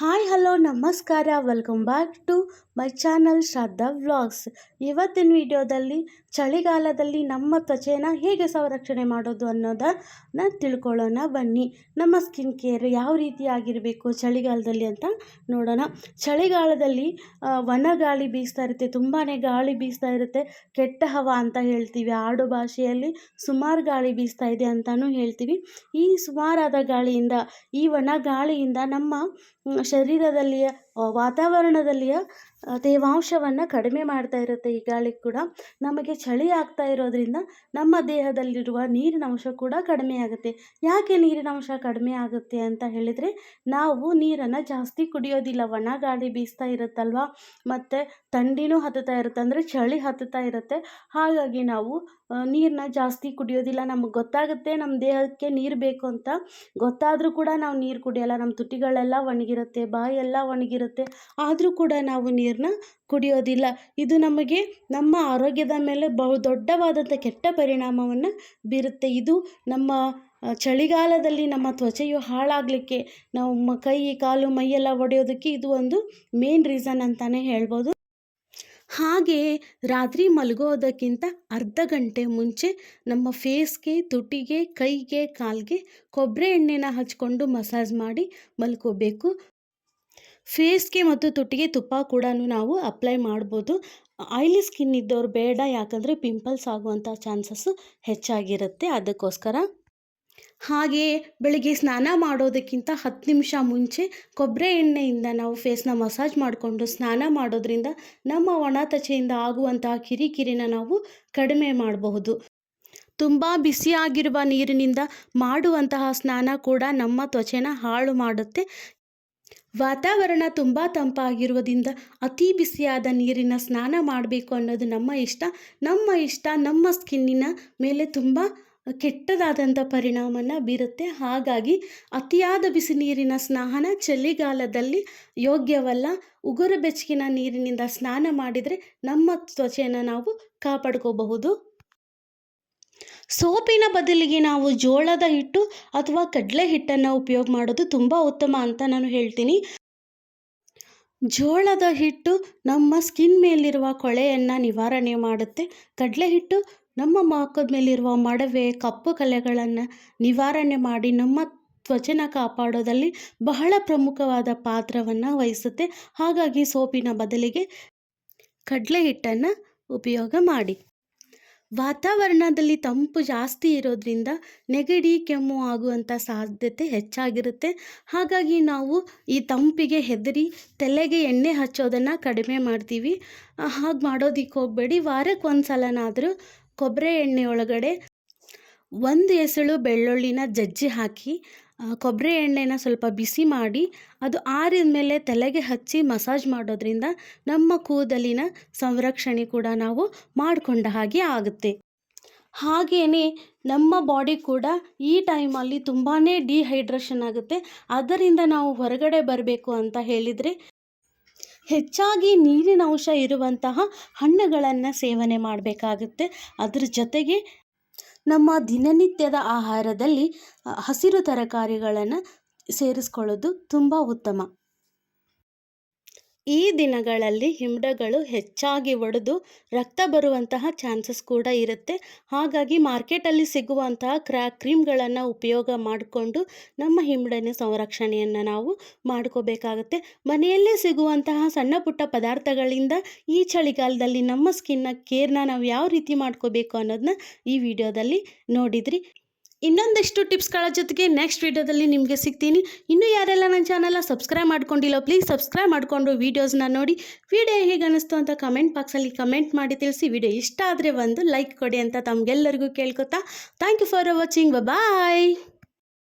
Hi hello ನಮಸ್ಕಾರ. Welcome back to my channel Shraddha vlogs. ಇವತ್ತಿನ ವಿಡಿಯೋದಲ್ಲಿ ಚಳಿಗಾಲದಲ್ಲಿ ನಮ್ಮ ತ್ವಚೆನ ಹೇಗೆ ಸಂರಕ್ಷಣೆ ಮಾಡೋದು ಅನ್ನೋದನ್ನ ತಿಳ್ಕೊಳ್ಳೋಣ. ಬನ್ನಿ, ನಮ್ಮ ಸ್ಕಿನ್ ಕೇರ್ ಯಾವ ರೀತಿಯಾಗಿರಬೇಕು ಚಳಿಗಾಲದಲ್ಲಿ ಅಂತ ನೋಡೋಣ. ಚಳಿಗಾಲದಲ್ಲಿ ಒಣ ಗಾಳಿ ಬೀಸ್ತಾ ಇರುತ್ತೆ ತುಂಬಾ ಗಾಳಿ ಬೀಸ್ತಾ ಇರುತ್ತೆ. ಕೆಟ್ಟ ಹವಾ ಅಂತ ಹೇಳ್ತೀವಿ. ಆಡು ಭಾಷೆಯಲ್ಲಿ ಸುಮಾರು ಗಾಳಿ ಬೀಸ್ತಾ ಇದೆ ಅಂತಲೂ ಹೇಳ್ತೀವಿ. ಈ ಸುಮಾರಾದ ಗಾಳಿಯಿಂದ, ಈ ಒಣ ಗಾಳಿಯಿಂದ ನಮ್ಮ ಶರೀರದಲ್ಲಿಯ ವಾತಾವರಣದಲ್ಲಿಯ ತೇವಾಂಶವನ್ನು ಕಡಿಮೆ ಮಾಡ್ತಾ ಇರುತ್ತೆ ಈ ಗಾಳಿ ಕೂಡ. ನಮಗೆ ಚಳಿ ಆಗ್ತಾ ಇರೋದ್ರಿಂದ ನಮ್ಮ ದೇಹದಲ್ಲಿರುವ ನೀರಿನ ಅಂಶ ಕೂಡ ಕಡಿಮೆ ಆಗುತ್ತೆ. ಯಾಕೆ ನೀರಿನ ಅಂಶ ಕಡಿಮೆ ಆಗುತ್ತೆ ಅಂತ ಹೇಳಿದರೆ, ನಾವು ನೀರನ್ನು ಜಾಸ್ತಿ ಕುಡಿಯೋದಿಲ್ಲ. ಒಣ ಗಾಳಿ ಬೀಸ್ತಾ ಇರುತ್ತಲ್ವ? ಮತ್ತು ಥಂಡಿನೂ ಹತ್ತುತ್ತಾ ಇರುತ್ತೆ. ಅಂದರೆ ಚಳಿ ಹತ್ತುತ್ತಾ ಇರುತ್ತೆ. ಹಾಗಾಗಿ ನಾವು ನೀರನ್ನ ಜಾಸ್ತಿ ಕುಡಿಯೋದಿಲ್ಲ. ನಮಗೆ ಗೊತ್ತಾಗುತ್ತೆ ನಮ್ಮ ದೇಹಕ್ಕೆ ನೀರು ಬೇಕು ಅಂತ. ಗೊತ್ತಾದರೂ ಕೂಡ ನಾವು ನೀರು ಕುಡಿಯೋಲ್ಲ. ನಮ್ಮ ತುಟಿಗಳೆಲ್ಲ ಒಣಗಿರುತ್ತೆ, ಬಾಯೆಲ್ಲ ಒಣಗಿರುತ್ತೆ. ಆದರೂ ಕೂಡ ನಾವು ನೀರನ್ನ ಕುಡಿಯೋದಿಲ್ಲ. ಇದು ನಮಗೆ ನಮ್ಮ ಆರೋಗ್ಯದ ಮೇಲೆ ಬಹು ದೊಡ್ಡವಾದಂಥ ಕೆಟ್ಟ ಪರಿಣಾಮವನ್ನು ಬೀರುತ್ತೆ. ಇದು ನಮ್ಮ ಚಳಿಗಾಲದಲ್ಲಿ ನಮ್ಮ ತ್ವಚೆಯು ಹಾಳಾಗಲಿಕ್ಕೆ ನಮ್ಮ ಕೈ, ಕಾಲು, ಮೈಯೆಲ್ಲ ಒಡೆಯೋದಕ್ಕೆ ಇದು ಒಂದು ಮೇನ್ ರೀಸನ್ ಅಂತಲೇ ಹೇಳ್ಬೋದು. ಹಾಗೆಯೇ ರಾತ್ರಿ ಮಲಗೋದಕ್ಕಿಂತ ಅರ್ಧ ಗಂಟೆ ಮುಂಚೆ ನಮ್ಮ ಫೇಸ್ಗೆ ತುಟಿಗೆ, ಕೈಗೆ, ಕಾಲಿಗೆ ಕೊಬ್ಬರಿ ಎಣ್ಣೆನ ಹಚ್ಕೊಂಡು ಮಸಾಜ್ ಮಾಡಿ ಮಲ್ಕೋಬೇಕು. ಫೇಸ್ಗೆ ಮತ್ತು ತುಟಿಗೆ ತುಪ್ಪ ಕೂಡ ನಾವು ಅಪ್ಲೈ ಮಾಡ್ಬೋದು. ಆಯಿಲಿ ಸ್ಕಿನ್ ಇದ್ದವ್ರು ಬೇಡ ಯಾಕಂದರೆ ಪಿಂಪಲ್ಸ್ ಆಗುವಂಥ ಚಾನ್ಸಸ್ಸು ಹೆಚ್ಚಾಗಿರುತ್ತೆ. ಅದಕ್ಕೋಸ್ಕರ ಹಾಗೆಯೇ ಬೆಳಿಗ್ಗೆ ಸ್ನಾನ ಮಾಡೋದಕ್ಕಿಂತ ಹತ್ತು ನಿಮಿಷ ಮುಂಚೆ ಕೊಬ್ಬರಿ ಎಣ್ಣೆಯಿಂದ ನಾವು ಫೇಸ್ನ ಮಸಾಜ್ ಮಾಡಿಕೊಂಡು ಸ್ನಾನ ಮಾಡೋದ್ರಿಂದ ನಮ್ಮ ಒಣ ತ್ವಚೆಯಿಂದ ಆಗುವಂತಹ ಕಿರಿಕಿರಿನ ನಾವು ಕಡಿಮೆ ಮಾಡಬಹುದು. ತುಂಬ ಬಿಸಿಯಾಗಿರುವ ನೀರಿನಿಂದ ಮಾಡುವಂತಹ ಸ್ನಾನ ಕೂಡ ನಮ್ಮ ತ್ವಚೆನ ಹಾಳು ಮಾಡುತ್ತೆ. ವಾತಾವರಣ ತುಂಬ ತಂಪಾಗಿರುವುದರಿಂದ ಅತಿ ಬಿಸಿಯಾದ ನೀರಿನ ಸ್ನಾನ ಮಾಡಬೇಕು ಅನ್ನೋದು ನಮ್ಮ ಇಷ್ಟ. ನಮ್ಮ ಇಷ್ಟ ನಮ್ಮ ಸ್ಕಿನ್ನಿನ ಮೇಲೆ ತುಂಬ ಕೆಟ್ಟದಾದಂಥ ಪರಿಣಾಮನ ಬೀರುತ್ತೆ. ಹಾಗಾಗಿ ಅತಿಯಾದ ಬಿಸಿ ನೀರಿನ ಸ್ನಾನ ಚಳಿಗಾಲದಲ್ಲಿ ಯೋಗ್ಯವಲ್ಲ. ಉಗುರು ಬೆಚ್ಚಗಿನ ನೀರಿನಿಂದ ಸ್ನಾನ ಮಾಡಿದರೆ ನಮ್ಮ ತ್ವಚೆಯನ್ನು ನಾವು ಕಾಪಾಡ್ಕೋಬಹುದು. ಸೋಪಿನ ಬದಲಿಗೆ ನಾವು ಜೋಳದ ಹಿಟ್ಟು ಅಥವಾ ಕಡಲೆ ಹಿಟ್ಟನ್ನು ಉಪಯೋಗ ಮಾಡೋದು ತುಂಬ ಉತ್ತಮ ಅಂತ ನಾನು ಹೇಳ್ತೀನಿ. ಜೋಳದ ಹಿಟ್ಟು ನಮ್ಮ ಸ್ಕಿನ್ ಮೇಲಿರುವ ಕೊಳೆಯನ್ನು ನಿವಾರಣೆ ಮಾಡುತ್ತೆ. ಕಡಲೆ ಹಿಟ್ಟು ನಮ್ಮ ಮುಖದ ಮೇಲಿರುವ ಮಡವೆ, ಕಪ್ಪು ಕಲೆಗಳನ್ನು ನಿವಾರಣೆ ಮಾಡಿ ನಮ್ಮ ತ್ವಚನ ಕಾಪಾಡೋದಲ್ಲಿ ಬಹಳ ಪ್ರಮುಖವಾದ ಪಾತ್ರವನ್ನು ವಹಿಸುತ್ತೆ. ಹಾಗಾಗಿ ಸೋಪಿನ ಬದಲಿಗೆ ಕಡಲೆ ಹಿಟ್ಟನ್ನು ಉಪಯೋಗ ಮಾಡಿ. ವಾತಾವರಣದಲ್ಲಿ ತಂಪು ಜಾಸ್ತಿ ಇರೋದ್ರಿಂದ ನೆಗಡಿ, ಕೆಮ್ಮು ಆಗುವಂಥ ಸಾಧ್ಯತೆ ಹೆಚ್ಚಾಗಿರುತ್ತೆ. ಹಾಗಾಗಿ ನಾವು ಈ ತಂಪಿಗೆ ಹೆದರಿ ತಲೆಗೆ ಎಣ್ಣೆ ಹಚ್ಚೋದನ್ನು ಕಡಿಮೆ ಮಾಡ್ತೀವಿ. ಹಾಗೆ ಮಾಡೋದಕ್ಕೆ ಹೋಗಬೇಡಿ. ವಾರಕ್ಕೆ ಒಂದು ಸಲನಾದರೂ ಕೊಬ್ಬರಿ ಎಣ್ಣೆ ಒಳಗಡೆ ಒಂದು ಎಸಳು ಬೆಳ್ಳುಳ್ಳಿನ ಜಜ್ಜಿ ಹಾಕಿ ಕೊಬ್ಬರಿ ಎಣ್ಣೆನ ಸ್ವಲ್ಪ ಬಿಸಿ ಮಾಡಿ, ಅದು ಆರಿದ ಮೇಲೆ ತಲೆಗೆ ಹಚ್ಚಿ ಮಸಾಜ್ ಮಾಡೋದ್ರಿಂದ ನಮ್ಮ ಕೂದಲಿನ ಸಂರಕ್ಷಣೆ ಕೂಡ ನಾವು ಮಾಡಿಕೊಂಡ ಹಾಗೆ ಆಗುತ್ತೆ. ಹಾಗೆಯೇ ನಮ್ಮ ಬಾಡಿ ಕೂಡ ಈ ಟೈಮಲ್ಲಿ ತುಂಬಾ ಡಿಹೈಡ್ರೇಷನ್ ಆಗುತ್ತೆ. ಅದರಿಂದ ನಾವು ಹೊರಗಡೆ ಬರಬೇಕು ಅಂತ ಹೇಳಿದರೆ ಹೆಚ್ಚಾಗಿ ನೀರಿನ ಅಂಶ ಇರುವಂತಹ ಹಣ್ಣುಗಳನ್ನು ಸೇವನೆ ಮಾಡಬೇಕಾಗುತ್ತೆ. ಅದರ ಜೊತೆಗೆ ನಮ್ಮ ದಿನನಿತ್ಯದ ಆಹಾರದಲ್ಲಿ ಹಸಿರು ತರಕಾರಿಗಳನ್ನು ಸೇರಿಸ್ಕೊಳ್ಳೋದು ತುಂಬ ಉತ್ತಮ. ಈ ದಿನಗಳಲ್ಲಿ ಹಿಮಡಗಳು ಹೆಚ್ಚಾಗಿ ಒಡೆದು ರಕ್ತ ಬರುವಂತಹ ಚಾನ್ಸಸ್ ಕೂಡ ಇರುತ್ತೆ. ಹಾಗಾಗಿ ಮಾರ್ಕೆಟಲ್ಲಿ ಸಿಗುವಂತಹ ಕ್ರಾ, ಕ್ರೀಮ್ಗಳನ್ನು ಉಪಯೋಗ ಮಾಡಿಕೊಂಡು ನಮ್ಮ ಹಿಮ್ಡನ ಸಂರಕ್ಷಣೆಯನ್ನು ನಾವು ಮಾಡ್ಕೋಬೇಕಾಗುತ್ತೆ. ಮನೆಯಲ್ಲೇ ಸಿಗುವಂತಹ ಸಣ್ಣ ಪುಟ್ಟ ಪದಾರ್ಥಗಳಿಂದ ಈ ಚಳಿಗಾಲದಲ್ಲಿ ನಮ್ಮ ಸ್ಕಿನ್ನ ಕೇರ್ನ ನಾವು ಯಾವ ರೀತಿ ಮಾಡ್ಕೋಬೇಕು ಅನ್ನೋದನ್ನ ಈ ವಿಡಿಯೋದಲ್ಲಿ ನೋಡಿದ್ರಿ. ಇನ್ನೊಂದಷ್ಟು ಟಿಪ್ಸ್ಗಳ ಜೊತೆಗೆ ನೆಕ್ಸ್ಟ್ ವಿಡಿಯೋದಲ್ಲಿ ನಿಮಗೆ ಸಿಗ್ತೀನಿ. ಇನ್ನೂ ಯಾರೆಲ್ಲ ನನ್ನ ಚಾನಲ್ನ ಸಬ್ಸ್ಕ್ರೈಬ್ ಮಾಡ್ಕೊಂಡಿಲ್ಲ ಪ್ಲೀಸ್ ಸಬ್ಸ್ಕ್ರೈಬ್ ಮಾಡಿಕೊಂಡು ವೀಡಿಯೋಸ್ನ ನೋಡಿ. ವಿಡಿಯೋ ಹೇಗೆ ಅನ್ನಿಸ್ತು ಅಂತ ಕಮೆಂಟ್ ಬಾಕ್ಸಲ್ಲಿ ಕಮೆಂಟ್ ಮಾಡಿ ತಿಳಿಸಿ. ವಿಡಿಯೋ ಇಷ್ಟ ಆದರೆ ಒಂದು ಲೈಕ್ ಕೊಡಿ ಅಂತ ತಮಗೆಲ್ಲರಿಗೂ ಕೇಳ್ಕೊತಾ. Thank you for watching bye